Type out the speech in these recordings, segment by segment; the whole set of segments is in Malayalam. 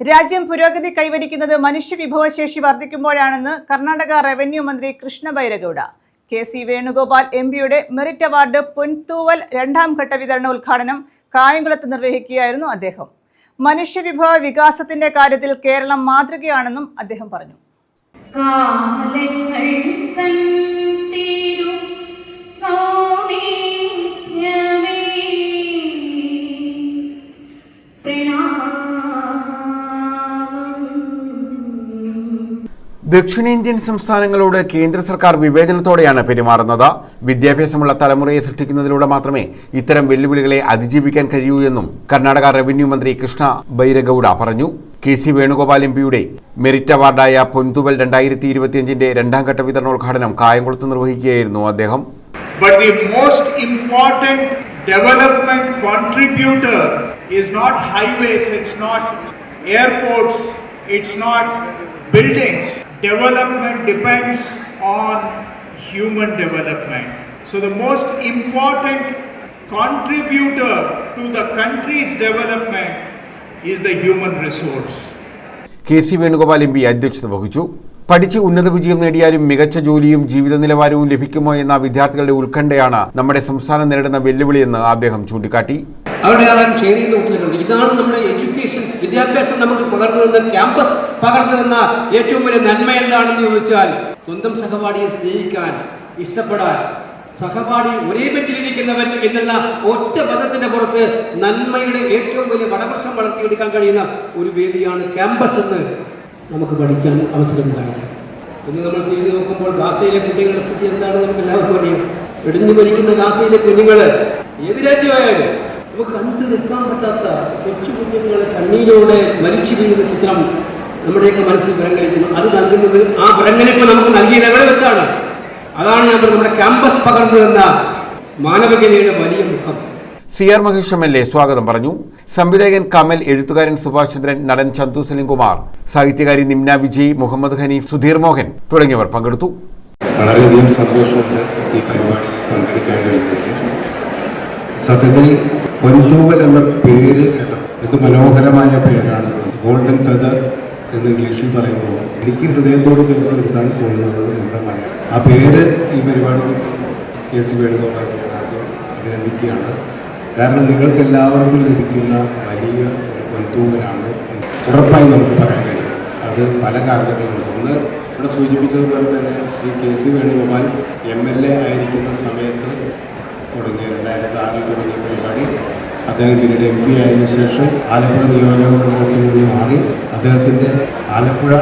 രാജ്യം പുരോഗതി കൈവരിക്കുന്നത് മനുഷ്യവിഭവശേഷി വർദ്ധിക്കുമ്പോഴാണെന്ന് കർണാടക റവന്യൂ മന്ത്രി Krishna Byregowda. K C Venugopal M പിയുടെ മെറിറ്റ് അവാർഡ് പൊൻതൂവൽ രണ്ടാം ഘട്ട വിതരണ ഉദ്ഘാടനം കായംകുളത്ത് നിർവഹിക്കുകയായിരുന്നു അദ്ദേഹം. മനുഷ്യവിഭവ വികാസത്തിന്റെ കാര്യത്തിൽ കേരളം മാതൃകയാണെന്നും അദ്ദേഹം പറഞ്ഞു. കാലങ്ങൾ ദക്ഷിണേന്ത്യൻ സംസ്ഥാനങ്ങളോട് കേന്ദ്ര സർക്കാർ വിവേചനത്തോടെയാണ് പെരുമാറുന്നത്. വിദ്യാഭ്യാസമുള്ള തലമുറയെ സൃഷ്ടിക്കുന്നതിലൂടെ മാത്രമേ ഇത്തരം വെല്ലുവിളികളെ അതിജീവിക്കാൻ കഴിയൂ എന്നും കർണാടക റവന്യൂ മന്ത്രി കൃഷ്ണ ബൈരഗൌഡ പറഞ്ഞു. കെ സി വേണുഗോപാൽ എം പിയുടെ മെറിറ്റ് അവാർഡായ പൊൻതുവൽ രണ്ടായിരത്തി ഇരുപത്തിയഞ്ചിന്റെ രണ്ടാം ഘട്ട വിതരണോദ്ഘാടനം കായംകുളത്ത് നിർവഹിക്കുകയായിരുന്നു അദ്ദേഹം. But the most important development contributor is not highways, it's not airports, it's not buildings. Development depends on human development. So, the most important contributor to the country's development is the human resource. K C Venugopal M P അധ്യക്ഷത വഹിച്ചു പഠിച്ച് ഉന്നത വിജയം നേടിയാലും മികച്ച ജോലിയും ജീവിത നിലവാരവും ലഭിക്കുമോ എന്ന വിദ്യാർത്ഥികളുടെ ഉത്കണ്ഠയാണ് നമ്മുടെ സംസ്ഥാനം നേരിടുന്ന വെല്ലുവിളിയെന്ന് അദ്ദേഹം ചൂണ്ടിക്കാട്ടി അവിടെ ആളും ഷെയർ ചെയ്ത് നോക്കിയിട്ടുണ്ട് ഇതാണ് നമ്മുടെ എഡ്യൂക്കേഷൻ വിദ്യാഭ്യാസം നമുക്ക് പകർന്നു തന്ന ക്യാമ്പസ് പകർന്നു തന്ന ഏറ്റവും വലിയ നന്മ എന്താണെന്ന് ചോദിച്ചാൽ സ്വന്തം സഹപാഠിയെ സ്നേഹിക്കാൻ ഇഷ്ടപ്പെടാൻ. സഹപാഠി ഒരേ ബെഞ്ചിലിരിക്കുന്നവൻ എന്നുള്ള ഒറ്റ പദത്തിന്റെ പുറത്ത് നന്മയുടെ ഏറ്റവും വലിയ വടവർഷം വളർത്തിയെടുക്കാൻ കഴിയുന്ന ഒരു വേദിയാണ് ക്യാമ്പസ് എന്ന് നമുക്ക് പഠിക്കാൻ അവസരമുണ്ടായത് ഇന്ന് നമ്മൾ തിരിഞ്ഞു നോക്കുമ്പോൾ ഗാസയിലെ കുട്ടികളുടെ സ്ഥിതി എന്താണെന്ന് നമുക്ക് എല്ലാവർക്കും അറിയാം. ഇടിഞ്ഞു മരിക്കുന്ന ഗാസയിലെ കുഞ്ഞുങ്ങൾ ഏത് രാജ്യമായാലും നമുക്ക് കണ്ടു നിൽക്കാൻ പറ്റാത്ത കൊച്ചു കുഞ്ഞുങ്ങളെ കണ്ണീരോടെ മരിച്ചു വീഴുന്ന ചിത്രം നമ്മുടെയൊക്കെ മനസ്സിൽ വിറങ്ങലിക്കുന്നു അത് നൽകുന്നത് ആ വിറങ്ങലിപ്പ് നമുക്ക് നൽകിയ എവിടെ വെച്ചാണ്. അതാണ് ഞാൻ നമ്മുടെ ക്യാമ്പസ് പകർന്നു തന്ന മാനവികതയുടെ വലിയ മുഖം. C R Mahesh M L A സ്വാഗതം പറഞ്ഞു. സംവിധായകൻ കമൽ എഴുത്തുകാരൻ സുഭാഷ് ചന്ദ്രൻ നടൻ ചന്തു സലിംകുമാർ സാഹിത്യകാരി നിംന വിജയ് മുഹമ്മദ് ഹനീഫ് സുധീർ മോഹൻ തുടങ്ങിയവർ പങ്കെടുത്തു. വളരെയധികം സന്തോഷമുണ്ട് ഈ പരിപാടി പങ്കെടുക്കാൻ കഴിഞ്ഞതിൽ. സത്യത്തിൽ പൊൻതൂവൽ എന്ന പേര് എന്ത് മനോഹരമായ പേരാണ് ഗോൾഡൻ ഫെദർ എന്ന് ഇംഗ്ലീഷിൽ പറയുമ്പോൾ എനിക്ക് ഹൃദയത്തോട് ചേർന്ന് നിർത്താൻ തോന്നുന്നത് നമ്മുടെ മലയാളം. ആ പേര് ഈ പരിപാടി കെ സി വേണുഗോപാൽ ജനാർദ്ദൻ അഭിനന്ദിക്കുകയാണ്. കാരണം നിങ്ങൾക്ക് എല്ലാവർക്കും ലഭിക്കുന്ന വലിയ ഒരു പൊൻതൂവലാണ് ഉറപ്പായി നമുക്ക് പറയാൻ കഴിയും. അത് പല കാരണങ്ങളുണ്ട്. ഒന്ന് ഇവിടെ സൂചിപ്പിച്ചതുപോലെ തന്നെ Shri K C Venugopal M L A ആയിരിക്കുന്ന സമയത്ത് തുടങ്ങിയ രണ്ടായിരത്തി ആറിൽ തുടങ്ങിയ പരിപാടി അദ്ദേഹം പിന്നീട് എം പി ആയതിനു ശേഷം ആലപ്പുഴ നിയോജക മണ്ഡലത്തിൽ നിന്ന് മാറി അദ്ദേഹത്തിന്റെ ആലപ്പുഴ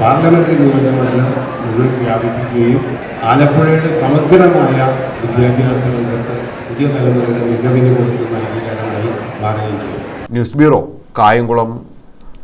പാർലമെന്ററി നിയോജക മണ്ഡലം മുഴുവൻ വ്യാപിപ്പിക്കുകയും ആലപ്പുഴയുടെ സമഗ്രമായ വിദ്യാഭ്യാസ രംഗത്ത് പുതിയ തലമുറയുടെ മികവിന് കൊടുക്കുന്ന അംഗീകാരമായി മാറുകയും ചെയ്തു. News bureau Kayamkulam.